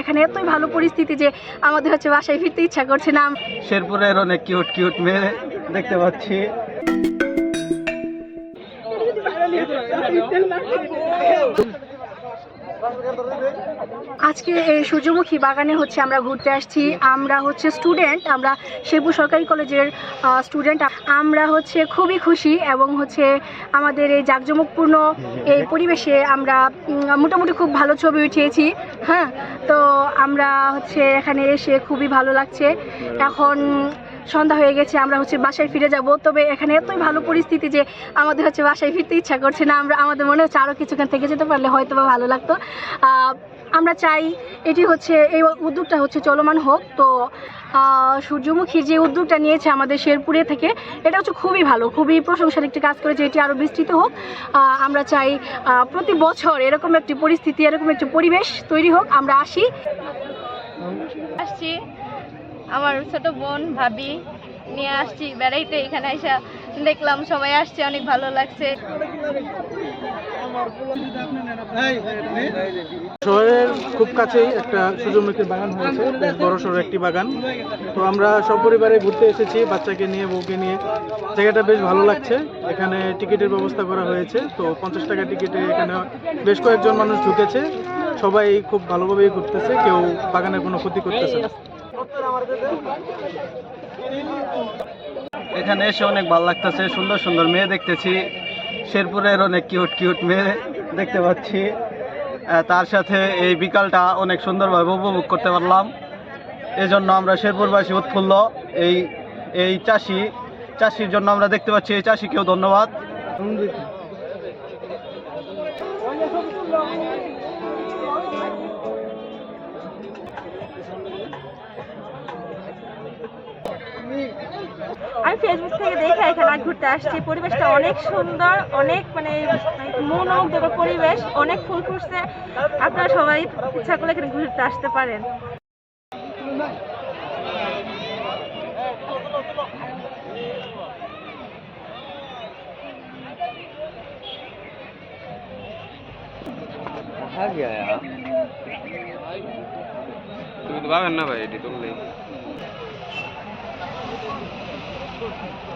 এখানে এতই ভালো পরিস্থিতি যে আমাদের হচ্ছে বাসায় ফিরতে ইচ্ছা করছে না। শেরপুরের অনেক কিউট কিউট মেয়ে দেখতে পাচ্ছি। আজকে এই সূর্যমুখী বাগানে হচ্ছে আমরা ঘুরতে আসছি। আমরা হচ্ছে স্টুডেন্ট আমরা শেরপুর সরকারি কলেজের স্টুডেন্ট আমরা হচ্ছে খুবই খুশি এবং হচ্ছে আমাদের এই জাঁকজমকপূর্ণ এই পরিবেশে আমরা মোটামুটি খুব ভালো ছবি উঠিয়েছি। হ্যাঁ তো আমরা হচ্ছে এখানে এসে খুবই ভালো লাগছে। এখন সন্ধ্যা হয়ে গেছে আমরা হচ্ছে বাসায় ফিরে যাব। তবে এখানে এতই ভালো পরিস্থিতি যে আমাদের হচ্ছে বাসায় ফিরতে ইচ্ছা করছে না। আমরা আমাদের মনে হচ্ছে আরও কিছুক্ষণ থেকে যেতে পারলে হয়তো বা ভালো লাগতো। আমরা চাই এটি হচ্ছে এই উদ্যোগটা হচ্ছে চলমান হোক। তো আহ, সূর্যমুখীর যে উদ্যোগটা নিয়েছে আমাদের শেরপুরে থেকে এটা হচ্ছে খুবই ভালো খুবই প্রশংসার একটি কাজ করেছে এটি আরও বিস্তৃত হোক। আমরা চাই প্রতি বছর এরকম একটি পরিস্থিতি এরকম একটি পরিবেশ তৈরি হোক। আমরা আসি। আসছি। আমার ছোট বোন ভাবি নিয়ে আসছি, বেড়াইতে। এখানে এসে দেখলাম সবাই আসছে, অনেক ভালো লাগছে। শহরের খুব কাছেই একটা সূর্যমুখীর বাগান হয়েছে বড় সড়ো একটি বাগান। তো আমরা সপরিবারে ঘুরতে এসেছি, বাচ্চাকে নিয়ে, বউকে নিয়ে। জায়গাটা বেশ ভালো লাগছে, এখানে টিকিটের ব্যবস্থা করা হয়েছে। তো পঞ্চাশ টাকা টিকিটে এখানে বেশ কয়েকজন মানুষ ঢুকেছে। সবাই খুব ভালোভাবেই ঘুরতেছে, কেউ বাগানের কোনো ক্ষতি করতেছে না। এখানে এসে অনেক ভালো লাগতেছে, সুন্দর সুন্দর মেয়ে দেখতেছি। শেরপুরের অনেক কিউট কিউট মেয়ে দেখতে পাচ্ছি। তার সাথে এই বিকালটা অনেক সুন্দরভাবে উপভোগ করতে পারলাম। এজন্য আমরা শেরপুরবাসী উৎফুল্ল। এই এই চাষি, চাষির জন্য আমরা দেখতে পাচ্ছি, এই চাষিকেও ধন্যবাদ। আমি ফেসবুক থেকে দেখে এখানে ঘুরতে আসছি। পরিবেশটা অনেক সুন্দর অনেক মানে মনোমুগ্ধকর পরিবেশ অনেক ফুল ফুটছে। আপনারা সবাই ইচ্ছা করলে এখানে ঘুরতে আসতে পারেন। তুমি তো পাবেন না ভাই এটি তুললেই